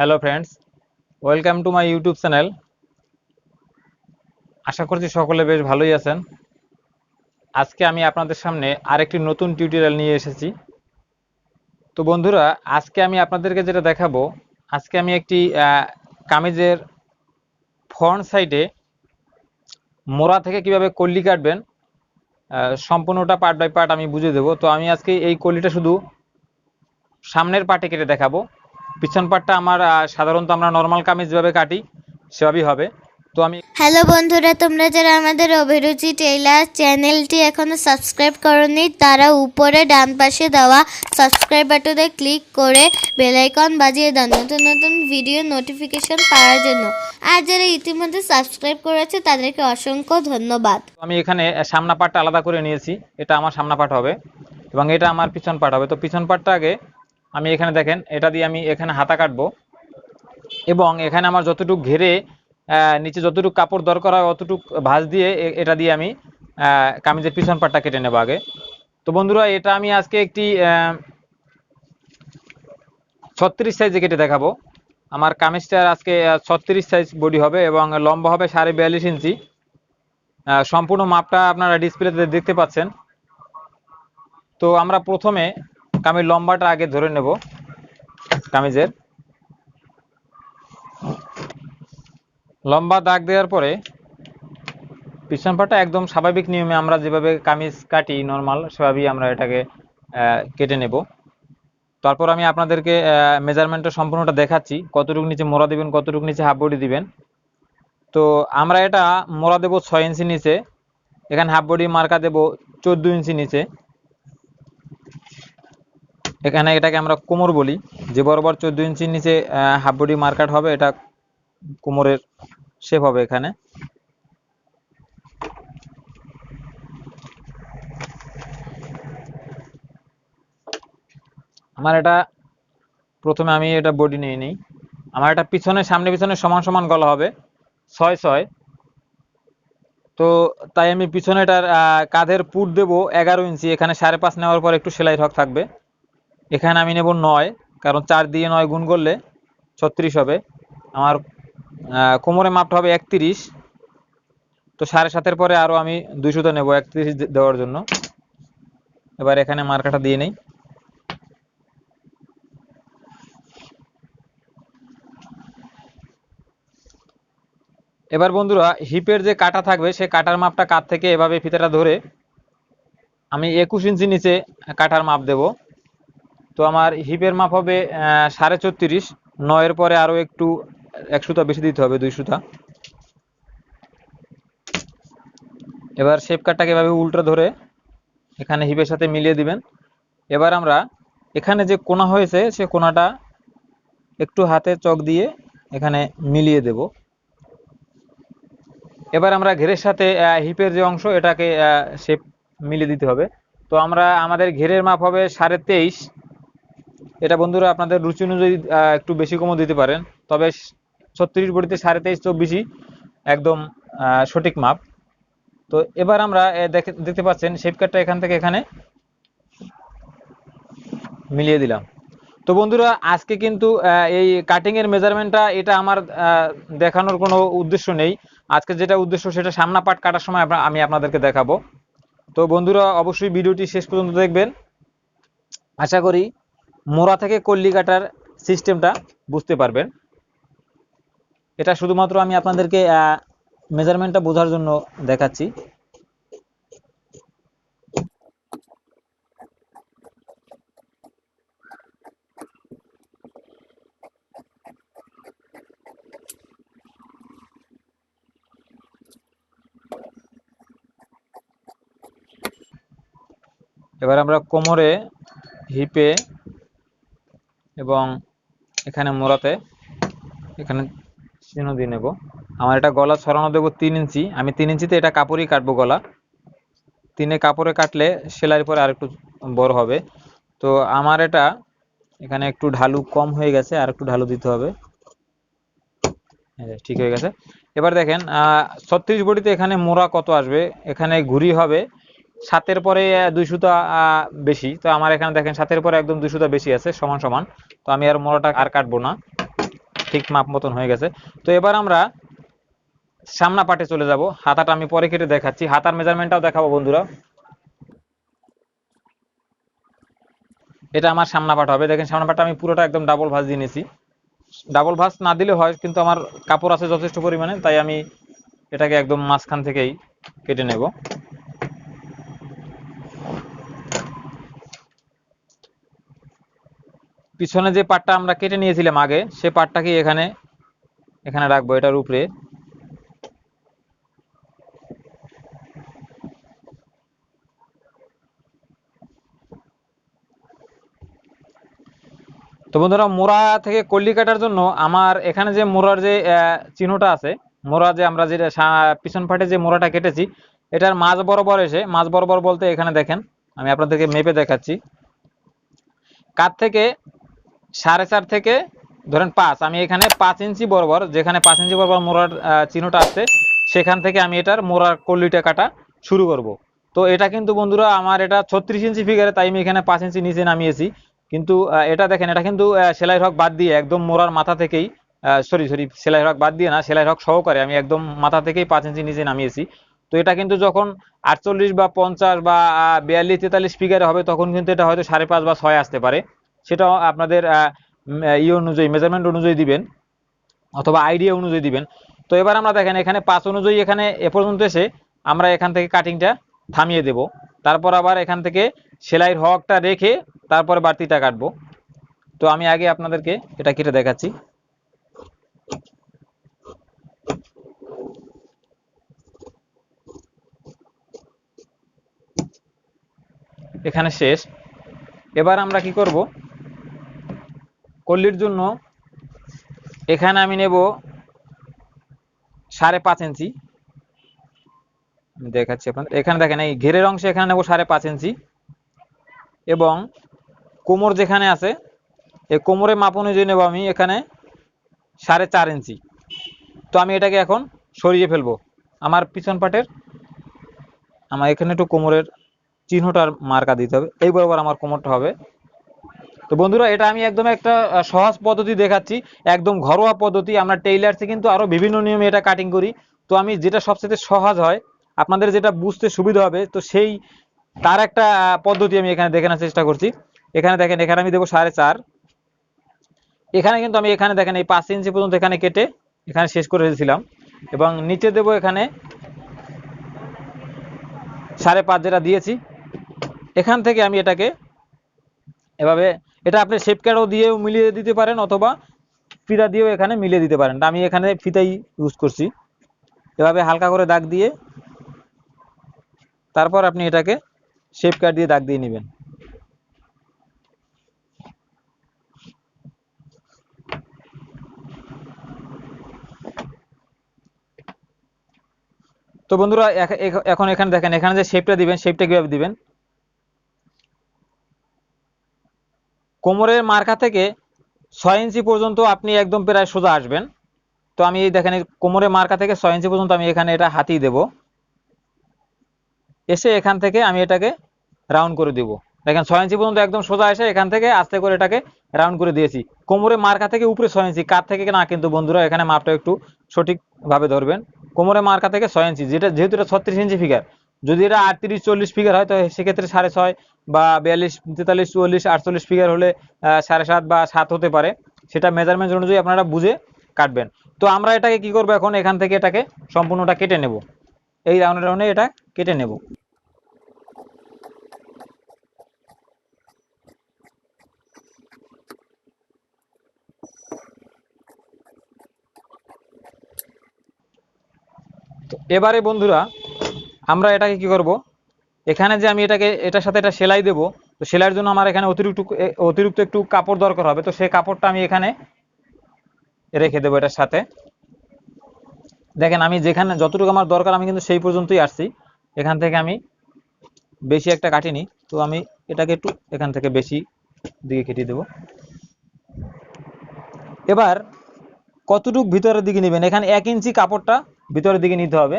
Hello friends welcome to my YouTube channel আশা করছি সকলে বেশ ভালোই আছেন। আজকে আমি আপনাদের সামনে আরেকটি নতুন টিউটোরিয়াল নিয়ে এসেছি। তো বন্ধুরা, আজকে আমি আপনাদেরকে যেটা দেখাবো, আজকে আমি একটি কামিজের ফ্রন্ট সাইডে মোড়া থেকে কীভাবে কল্লি কাটবেন সম্পূর্ণটা পার্ট বাই পার্ট আমি বুঝিয়ে দেবো। তো আমি আজকে এই কল্লিটা শুধু সামনের পাটে কেটে দেখাবো। পিছন পাটটা আমার সাধারণত আমরা নর্মাল কামিজ যেভাবে কাটি সেভাবেই হবে। তো আমি হ্যালো বন্ধুরা তোমরা যারা আমাদের অভিরুচি টেইলার চ্যানেলটি এখনও সাবস্ক্রাইব করনি তারা উপরে ডান পাশে দেওয়া সাবস্ক্রাইব বাটনে ক্লিক করে বেল আইকন বাজিয়ে দাও নতুন নতুন ভিডিও নোটিফিকেশন পাওয়ার জন্য। আর যারা ইতিমধ্যে সাবস্ক্রাইব করেছে তাদেরকে অসংখ্য ধন্যবাদ। আমি এখানে সামনা পাটটা আলাদা করে নিয়েছি। এটা আমার সামনা পাট হবে এবং এটা আমার পিছন পাট হবে। তো পিছন পাটটা আগে আমি এখানে দেখেন, এটা দিয়ে আমি এখানে হাতা কাটবো। এবং এখানে আমার যতটুকু ঘেরে নিচে যতটুকু কাপড় দরকার হয়, অতটুকু ভাঁজ দিয়ে এটা দিয়ে আমি কামিজের পিছন পাটটা কেটে নেব আগে। তো বন্ধুরা, এটা আমি আজকে একটি ছত্রিশ সাইজে কেটে দেখাবো। আমার কামিজটার আজকে ছত্রিশ সাইজ বডি হবে এবং লম্বা হবে সাড়ে বিয়াল্লিশ ইঞ্চি। সম্পূর্ণ মাপটা আপনারা ডিসপ্লেতে দেখতে পাচ্ছেন। তো আমরা প্রথমে কামিজ লম্বাটা আগে ধরে নেব, কামিজের। লম্বা দাগ দেওয়ার পরে পিছন পাটা একদম স্বাভাবিক নিয়মে আমরা যেভাবে কামিজ কাটি, নর্মাল, সেভাবেই আমরা এটাকে কেটে নেব। তারপর আমি আপনাদেরকে মেজারমেন্টটা সম্পূর্ণটা দেখাচ্ছি, কতটুকু নিচে মোড়া দিবেন, কতটুকু নিচে হাফ বডি দিবেন। তো আমরা এটা মোড়া দেবো ছয় ইঞ্চি নিচে, এখানে হাফ বডি মার্কা দেবো চোদ্দ ইঞ্চি নিচে। এখানে এটাকে আমরা কোমর বলি, যে বরাবর চোদ্দ ইঞ্চির নিচে হাফ বডি মার্কাট হবে, এটা কোমরের শেপ হবে এখানে। আমার এটা প্রথমে আমি এটা বডি নিয়ে নিই। আমার এটা পিছনে, সামনে পিছনে সমান সমান গলা হবে, ছয় ছয়। তো তাই আমি পিছনে এটার কাঁধের পুট দেবো এগারো ইঞ্চি, এখানে সাড়ে পাঁচ নেওয়ার পর একটু সেলাই হক থাকবে। এখানে আমি নেব নয়, কারণ চার দিয়ে নয় গুণ করলে ছত্রিশ হবে। আমার কোমরে মাপটা হবে একত্রিশ। তো সাড়ে সাতের পরে আরও আমি দুই নেব একত্রিশ দেওয়ার জন্য। এবার এখানে মার্কাটা দিয়ে নেই। এবার বন্ধুরা, হিপের যে কাটা থাকবে, সে কাটার মাপটা কাত থেকে এভাবে ফিতাটা ধরে আমি একুশ ইঞ্চি নিচে কাটার মাপ দেব। তো আমার হিপের মাপ হবে সাড়ে ছত্রিশ। নয়ের পরে আরও একটু, এক সুতা বেশি দিতে হবে, দুই সুতা। এবার শেপ কাটটাকে এভাবে উল্টো ধরে এখানে হিপের সাথে মিলিয়ে দিবেন। এবার আমরা এখানে যে কোনা হয়েছে, সে কোনাটা একটু হাতে চক দিয়ে এখানে মিলিয়ে দেব। এবার আমরা ঘেরের সাথে হিপের যে অংশ, এটাকে শেপ মিলিয়ে দিতে হবে। তো আমরা, আমাদের ঘেরের মাপ হবে সাড়ে তেইশ। এটা বন্ধুরা আপনাদের রুচি অনুযায়ী একটু বেশি কমও দিতে পারেন। তবে ছত্রিশ বডিতে সাড়ে তেইশ চব্বিশই একদম সঠিক মাপ। তো এবার আমরা দেখতে পাচ্ছেন শেপ কাটটা এখান থেকে এখানে মিলিয়ে দিলাম। তো বন্ধুরা, আজকে কিন্তু এই কাটিং এর মেজারমেন্টটা এটা আমার দেখানোর কোনো উদ্দেশ্য নেই। আজকে যেটা উদ্দেশ্য, সেটা সামনা পাট কাটার সময় আমি আপনাদেরকে দেখাবো। তো বন্ধুরা, অবশ্যই ভিডিওটি শেষ পর্যন্ত দেখবেন। আশা করি মোড়া থেকে কল্লি কাটার সিস্টেমটা বুঝতে পারবেন। এটা শুধুমাত্র আমি আপনাদেরকে মেজারমেন্টটা বোঝার জন্য দেখাচ্ছি। এবার আমরা কোমরে হিপে এবং এখানে মোড়াতে এখানে চিহ্ন দিয়ে নেব। আমার এটা গলা ছড়ানো দেবো তিন ইঞ্চি। আমি তিন ইঞ্চিতে এটা কাপড়ই কাটবো গলা। তিনে কাপড়ে কাটলে সেলাইয়ের পরে আর একটু বড় হবে। তো আমার এটা এখানে একটু ঢালু কম হয়ে গেছে, আর একটু ঢালু দিতে হবে। ঠিক হয়ে গেছে। এবার দেখেন ছত্রিশ বডিতে এখানে মোড়া কত আসবে? এখানে ঘুরি হবে সাতের পরে আহ, দুই সুতা আহ, বেশি। তো আমার এখানে দেখেন সাতের পরে একদম দুই সুতা বেশি আছে সমান সমান। তো আমি আর মোড়াটা আর কাটবো না। ঠিক মাপ মতন হয়ে গেছে। তো এবার আমরা সামনা পাটে চলে যাব। হাতাটা আমি পরে কেটে দেখাচ্ছি। হাতার মেজারমেন্টটাও দেখাবো বন্ধুরা। এটা আমার সামনা পাট হবে। দেখেন সামনা পাটটা আমি পুরোটা একদম ডাবল ভাঁজ দিয়ে নিয়েছি। ডাবল ভাঁজ না দিলে হয় কিন্তু আমার কাপড় আছে যথেষ্ট পরিমাণে তাই আমি এটাকে একদম মাঝখান থেকেই কেটে নেব। পিছনে যে পাটটা আমরা কেটে নিয়েছিলাম আগে, সে পাটটাকে এখানে এখানে রাখব, এটার উপরে। তো বন্ধুরা, মোড়া থেকে কল্লি কাটার জন্য আমার এখানে যে মোড়ার যে চিহ্নটা আছে, মোড়া যে আমরা যেটা পিছন ফাটে যে মোড়াটা কেটেছি, এটার মাঝ বরাবর এসে, মাঝ বরাবর বলতে এখানে দেখেন, আমি আপনাদেরকে মেপে দেখাচ্ছি। কাত থেকে সাড়ে চার থেকে ধরেন পাঁচ, আমি এখানে পাঁচ ইঞ্চি বরাবর, যেখানে পাঁচ ইঞ্চি বরাবর মোড়ার চিহ্নটা আছে, সেখান থেকে আমি এটার মোড়ার কল্লিটা কাটা শুরু করব। তো এটা কিন্তু বন্ধুরা আমার এটা ছত্রিশ ইঞ্চি ফিগারে তাই আমি এখানে পাঁচ ইঞ্চি নিচে নামিয়েছি। কিন্তু এটা দেখেন, এটা কিন্তু সেলাই হক বাদ দিয়ে একদম মোড়ার মাথা থেকেই সরি সরি সেলাই হক বাদ দিয়ে না, সেলাই হক সহকারে আমি একদম মাথা থেকেই পাঁচ ইঞ্চি নিচে নামিয়েছি। তো এটা কিন্তু যখন আটচল্লিশ বা পঞ্চাশ বা বিয়াল্লিশ তেতাল্লিশ ফিগারে হবে, তখন কিন্তু এটা হয়তো সাড়ে পাঁচ বা ছয় আসতে পারে। সেটাও আপনাদের ই অনুযায়ী মেজারমেন্ট অনুযায়ী দিবেন অথবা আইডিয়া অনুযায়ী দিবেন। তো এবার আমরা দেখেন, এখানে পাঁচ অনুযায়ী এখানে এ পর্যন্ত এসে আমরা এখান থেকে কাটিংটা থামিয়ে দেব। তারপর আবার এখান থেকে সেলাইয়ের হকটা রেখে তারপরে বাড়তিটা কাটবো। তো আমি আগে আপনাদেরকে এটা কেটে দেখাচ্ছি। এখানে শেষ। এবার আমরা কি করব? কল্লির জন্য এখানে আমি নেব সাড়ে পাঁচ ইঞ্চি। দেখাচ্ছি আপনাদের। এখানে দেখেন, এই ঘেরের অংশে এখানে নেব সাড়ে পাঁচ ইঞ্চি। এবং কোমর যেখানে আছে, এই কোমরের মাপ অনুযায়ী নেব আমি এখানে সাড়ে চার ইঞ্চি। তো আমি এটাকে এখন সরিয়ে ফেলব। আমার পিছন পাটের, আমার এখানে একটু কোমরের চিহ্নটার মার্কা দিতে হবে। এই বরাবর আমার কোমরটা হবে। তো বন্ধুরা, এটা আমি একদম একটা সহজ পদ্ধতি দেখাচ্ছি, একদম ঘরোয়া পদ্ধতি। আমরা টেইলার্সে কিন্তু আরও বিভিন্ন নিয়মে এটা কাটিং করি। তো আমি যেটা সবচেয়ে সহজ হয়, আপনাদের যেটা বুঝতে সুবিধা হবে, তো সেই, তার একটা পদ্ধতি আমি এখানে দেখানোর চেষ্টা করছি। এখানে দেখেন, এখানে আমি দেবো সাড়ে চার। এখানে কিন্তু আমি এখানে দেখেন, এই পাঁচ ইঞ্চি পর্যন্ত এখানে কেটে এখানে শেষ করে দিয়েছিলাম। এবং নিচে দেবো এখানে সাড়ে পাঁচ যেটা দিয়েছি। এখান থেকে আমি এটাকে এভাবে এটা আপনি শেপ কাটও দিয়েও মিলিয়ে দিতে পারেন অথবা ফিতা দিয়েও এখানে মিলিয়ে দিতে পারেন। আমি এখানে ফিতাই ইউজ করছি। এভাবে হালকা করে দাগ দিয়ে তারপর আপনি এটাকে শেপ কাট দিয়ে দাগ দিয়ে নেবেন। তো বন্ধুরা, এখ- এখ- এখন এখানে দেখেন, এখানে যে শেপটা দিবেন শেপটা কীভাবে দিবেন? কোমরের মার্কা থেকে ছয় ইঞ্চি পর্যন্ত আপনি একদম প্রায় সোজা আসবেন। তো আমি দেখেন কোমরের মার্কা থেকে ছয় ইঞ্চি পর্যন্ত আমি এখানে এটা হাতি দেব। এসে এখান থেকে আমি এটাকে রাউন্ড করে দিব। দেখেন ছয় ইঞ্চি পর্যন্ত একদম সোজা এসে এখান থেকে আস্তে করে এটাকে রাউন্ড করে দিয়েছি। কোমরের মার্কা থেকে উপরে ছয় ইঞ্চি কাত থেকে না, কিন্তু বন্ধুরা এখানে মাপটা একটু সঠিকভাবে ধরবেন। কোমরের মার্কা থেকে ছয় ইঞ্চি, যেটা যেহেতু এটা ছত্রিশ ইঞ্চি ফিগার যদি এটা আটত্রিশ, চল্লিশ ফিগার হয়, তো সেক্ষেত্রে সাড়ে ছয় বা বিয়াল্লিশ, তেতাল্লিশ, চুয়াল্লিশ, আটচল্লিশ ফিগার হলে সাড়ে সাত বা সাত হতে পারে। সেটা মেজারমেন্ট অনুযায়ী আপনারা বুঝে কাটবেন। তো আমরা এটাকে কি করব এখন? এখান থেকে এটাকে সম্পূর্ণটা কেটে নেব। এই রাউন্ডে রাউন্ডে এটা কেটে নেব। এবারে বন্ধুরা, আমরা এটাকে কি করব? এখানে যে আমি এটাকে, এটার সাথে এটা সেলাই দেব, তো সেলাইয়ের জন্য আমার এখানে অতিরিক্ত অতিরিক্ত একটু কাপড় দরকার হবে, তো সেই কাপড়টা আমি এখানে রেখে দেবো এটার সাথে। দেখেন আমি যেখানে, যতটুকু আমার দরকার, আমি কিন্তু সেই পর্যন্তই আসছি। এখান থেকে আমি বেশি একটা কাটিনি, তো আমি এটাকে একটু এখান থেকে বেশি দিকে কেটে দেব। এবার কতটুক ভিতরের দিকে নেবেন? এখানে এক ইঞ্চি কাপড়টা ভিতরের দিকে নিতে হবে।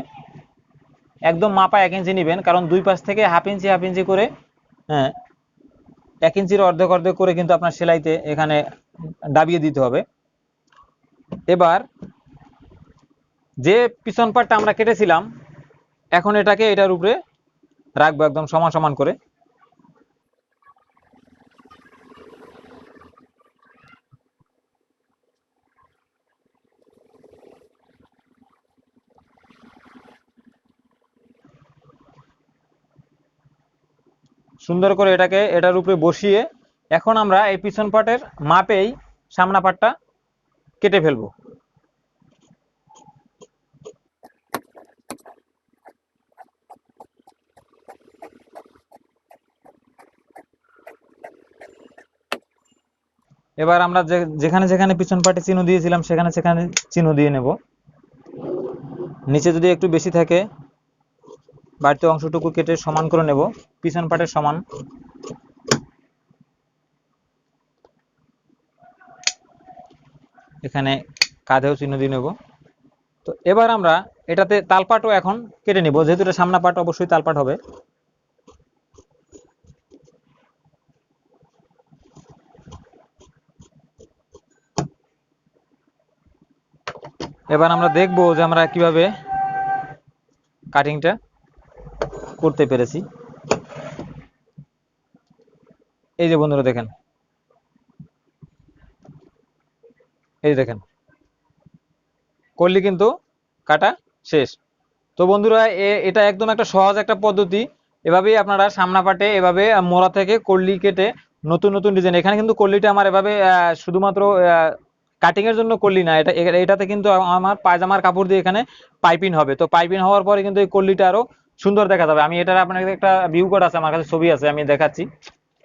একদম মাপা এক ইঞ্চি নেবেন, কারণ দুই পাশ থেকে হাফ ইঞ্চি হাফ ইঞ্চি করে হ্যাঁ এক ইঞ্চির অর্ধেক অর্ধেক করে কিন্তু আপনার সেলাইতে এখানে ডাবিয়ে দিতে হবে। এবার, যে পিছন পাটটা আমরা কেটেছিলাম, এখন এটাকে এটার উপরে রাখব একদম সমান সমান করে। সুন্দর করে এটাকে, এটার উপরে বসিয়ে এখন আমরা এই পিছন পাটের মাপেই সামনা পাটটা কেটে ফেলব। এবার আমরা যেখানে যেখানে পিছন পাটে চিহ্ন দিয়েছিলাম, সেখানে সেখানে চিহ্ন দিয়ে নেব। নিচে যদি একটু বেশি থাকে, বাড়তি অংশটুকু কেটে সমান করে নেব। পিছন পাটের সমান। এখানে কাঁধেও চিহ্ন দিয়ে নেব। তো এবার আমরা এটাতে তালপাটও এখন কেটে নেব, যেহেতু এটা সামনা পাট, অবশ্যই তালপাট হবে। এবার আমরা দেখব যে আমরা কীভাবে কাটিংটা করতে পেরেছি। এই যে বন্ধুরা দেখেন। এই দেখেন। করলি কিন্তু কাটা শেষ। তো বন্ধুরা এটা একদম একটা সহজ একটা পদ্ধতি। এভাবেই আপনারা সামনা পাটে এভাবে মোড়া থেকে কল্লি কেটে নতুন নতুন ডিজাইন এখানে কিন্তু কল্লিটা আমার এভাবে শুধুমাত্র কাটিং এর জন্য কল্লি না। এটা এটাতে কিন্তু আমার পায়জামার কাপড় দিয়ে এখানে পাইপিং হবে। তো পাইপিং হওয়ার পরে কিন্তু এই কল্লিটা আরও সুন্দর দেখা যাবে। আমি এটার আপনাকে একটা ভিউ কোড আছে, আমার কাছে ছবি আছে, আমি দেখাচ্ছি।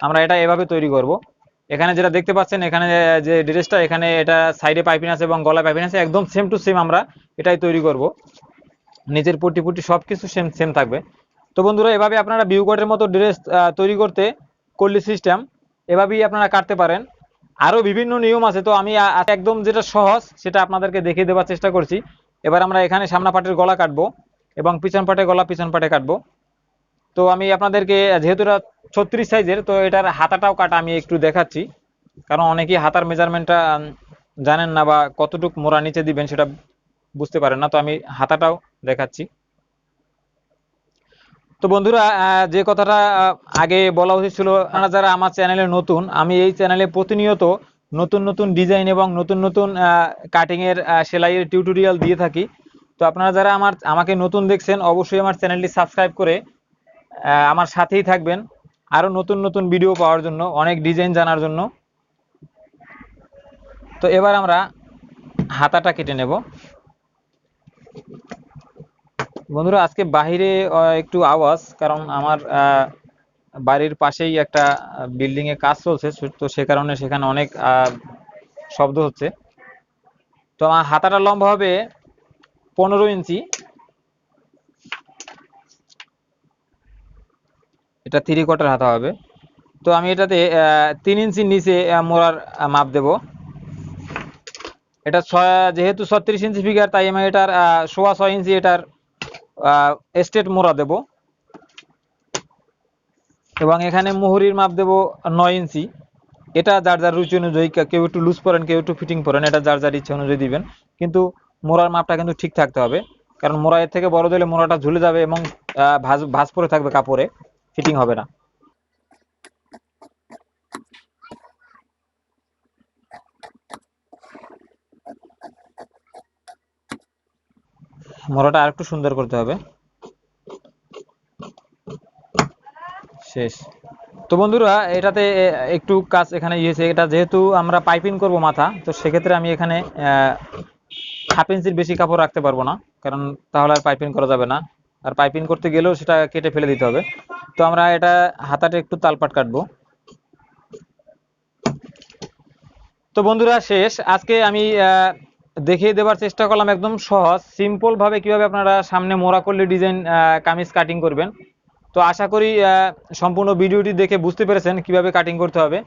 আমরা এটা এভাবে তৈরি করব। এখানে যেটা দেখতে পাচ্ছেন, এখানে যে ড্রেসটা এখানে এটা সাইডে পাইপিং আছে এবং গলায় পাইপিং আছে, একদম সেম টু সেম আমরা এটাই তৈরি করব। নিজের পট্টি পট্টি সব কিছু সেম সেম থাকবে। তো বন্ধুরা, এভাবে আপনারা ভিউ কোডের মতো ড্রেস তৈরি করতে কল্লি সিস্টেম এভাবেই আপনারা কাটতে পারেন। আরও বিভিন্ন নিয়ম আছে, তো আমি একদম যেটা সহজ, সেটা আপনাদেরকে দেখিয়ে দেওয়ার চেষ্টা করছি। এবার আমরা এখানে সামনা পাটের গলা কাটবো এবং পিছন পাটে গলা পিছন পাটে কাটবো। তো আমি আপনাদেরকে, যেহেতু এটা ছত্রিশ সাইজের তো এটার হাতাটাও কাটা আমি একটু দেখাচ্ছি। কারণ অনেকেই হাতার মেজারমেন্টটা জানেন না বা কতটুক মোড়া নিচে দিবেন সেটা বুঝতে পারেন না, তো আমি হাতাটাও দেখাচ্ছি। তো বন্ধুরা যে কথাটা আগে বলা উচিত ছিল যারা আমার চ্যানেলে নতুন, আমি এই চ্যানেলে প্রতিনিয়ত নতুন নতুন ডিজাইন এবং নতুন নতুন কাটিং এর সেলাইয়ের টিউটোরিয়াল দিয়ে থাকি। তো আপনারা যারা আমার, আমাকে নতুন দেখছেন, অবশ্যই আমার চ্যানেলটি সাবস্ক্রাইব করে আমার সাথেই থাকবেন। আরও নতুন নতুন ভিডিও পাওয়ার জন্য, অনেক ডিজাইন জানার জন্য। তো এবার আমরা হাতাটা কেটে নেব। বন্ধুরা, আজকে বাহিরে একটু আওয়াজ, কারণ আমার বাড়ির পাশেই একটা বিল্ডিং এ কাজ চলছে তো সে কারণে সেখানে অনেক শব্দ হচ্ছে। তো আমার হাতাটা লম্বা হবে পনেরো ইঞ্চি। এটা থ্রি কোয়ার্টার হাতা হবে। তো আমি এটাতে তিন ইঞ্চির নিচে মোড়ার মাপ দেব। এটা ছয়, যেহেতু ছত্রিশ ইঞ্চি ফিগার তাই আমি এটার সোয়া ছয় ইঞ্চি এটার স্টেট মোড়া দেব। এবং এখানে মুহুরির মাপ দেব নয় ইঞ্চি। এটা যার যার রুচি অনুযায়ী কেউ একটু লুজ পরেন, কেউ একটু ফিটিং পরেন, এটা যার যার ইচ্ছা অনুযায়ী দিবেন। কিন্তু মোড়ার মাপটা কিন্তু ঠিক থাকতে হবে। কারণ মোড়া এর থেকে বড় দিলে মোড়াটা ঝুলে যাবে এবং ভাঁজ ভাঁজ পরে থাকবে কাপড়ে। ফিটিং হবে না। মোড়াটা আরেকটু সুন্দর করতে হবে। শেষ। তো বন্ধুরা, এটাতে একটু কাজ এখানে ইয়েছে এটা যেহেতু আমরা পাইপিং করব মাথা, তো সেক্ষেত্রে আমি এখানে হাফ ইঞ্চির বেশি কাপড় রাখতে পারব না, কারণ তাহলে আর পাইপিং করা যাবে না। আর পাইপিং করতে গেলেও সেটা কেটে ফেলে দিতে হবে। তো আমরা এটা হাতাটা একটু তালপাট কাটবো। তো বন্ধুরা, শেষ। আজকে আমি দেখিয়ে দেওয়ার চেষ্টা করলাম একদম সহজ সিম্পল ভাবে কীভাবে আপনারা সামনে মোড়া করলে ডিজাইন কামিজ কাটিং করবেন। তো আশা করি সম্পূর্ণ ভিডিওটি দেখে বুঝতে পেরেছেন কীভাবে কাটিং করতে হবে।